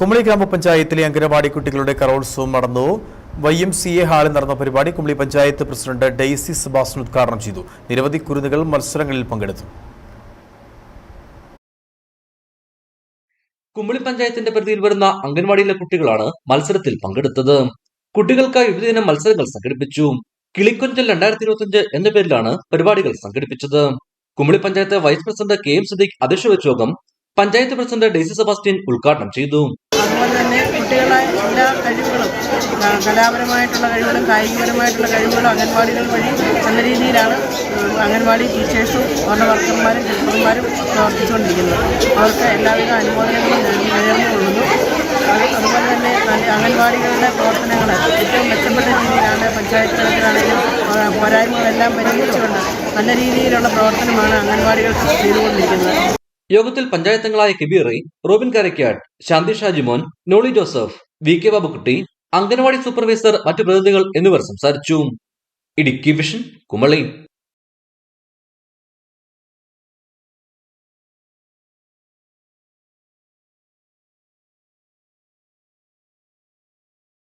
കുമളി ഗ്രാമപഞ്ചായത്തിലെ അംഗനവാടി കുട്ടികളുടെ കലോത്സവം നടന്നു. വൈ എം സി എ ഹാളിൽ നടന്ന പരിപാടി കുമളി പഞ്ചായത്ത് പ്രസിഡന്റ് ഡെയ്സി സുബാസൻ ഉദ്ഘാടനം ചെയ്തു. നിരവധി കുരുന്നുകൾ മത്സരങ്ങളിൽ പങ്കെടുത്തു. കുമ്പളി പഞ്ചായത്തിന്റെ പരിധിയിൽ വരുന്ന അംഗൻവാടിയിലെ കുട്ടികളാണ് മത്സരത്തിൽ പങ്കെടുത്തത്. കുട്ടികൾക്കായി വിവിധ മത്സരങ്ങൾ സംഘടിപ്പിച്ചു. കിളിക്കൊഞ്ചൽ രണ്ടായിരത്തി ഇരുപത്തിയഞ്ച് എന്ന പേരിലാണ് പരിപാടികൾ സംഘടിപ്പിച്ചത്. Kumbali panchayat vice president K M Siddique അധ്യക്ഷ വെച്ച യോഗം പഞ്ചായത്ത് പ്രസിഡന്റ് ഡെയ്സി സെബാസ്റ്റ്യൻ ഉദ്ഘാടനം ചെയ്തു. അതുപോലെ തന്നെ കുട്ടികളെ എല്ലാ കഴിവുകളും കലാപരമായിട്ടുള്ള കഴിവുകളും കായികപരമായിട്ടുള്ള കഴിവുകളും അംഗൻവാടികൾ വഴി നല്ല രീതിയിലാണ് അംഗൻവാടി ടീച്ചേഴ്സും അവരുടെ വർക്കർമാരും ഹെൽപ്പർമാരും പ്രവർത്തിച്ചുകൊണ്ടിരിക്കുന്നത്. അവർക്ക് എല്ലാവിധ അനുമോദനങ്ങളും ഞാൻ നേർന്നുകൊള്ളുന്നു അതുപോലെ തന്നെ അംഗൻവാടികളുടെ പ്രവർത്തനങ്ങൾ ഏറ്റവും മെച്ചപ്പെട്ട രീതിയിലാണ് പഞ്ചായത്ത് തലത്തിലാണെങ്കിലും പോരായ്മകളെല്ലാം പരിഹരിച്ചുകൊണ്ട് നല്ല രീതിയിലുള്ള പ്രവർത്തനമാണ് അംഗൻവാടികൾ ചെയ്തുകൊണ്ടിരിക്കുന്നത്. യോഗത്തിൽ പഞ്ചായത്തംഗങ്ങളായ Kibiri Robin Karakkat Shanthi Shajimon Noli Joseph V K Babukkutty anganwadi supervisor മറ്റു പ്രതിനിധികൾ എന്നിവർ സംസാരിച്ചു. ഇടുക്കി വിഷൻ കുമളി.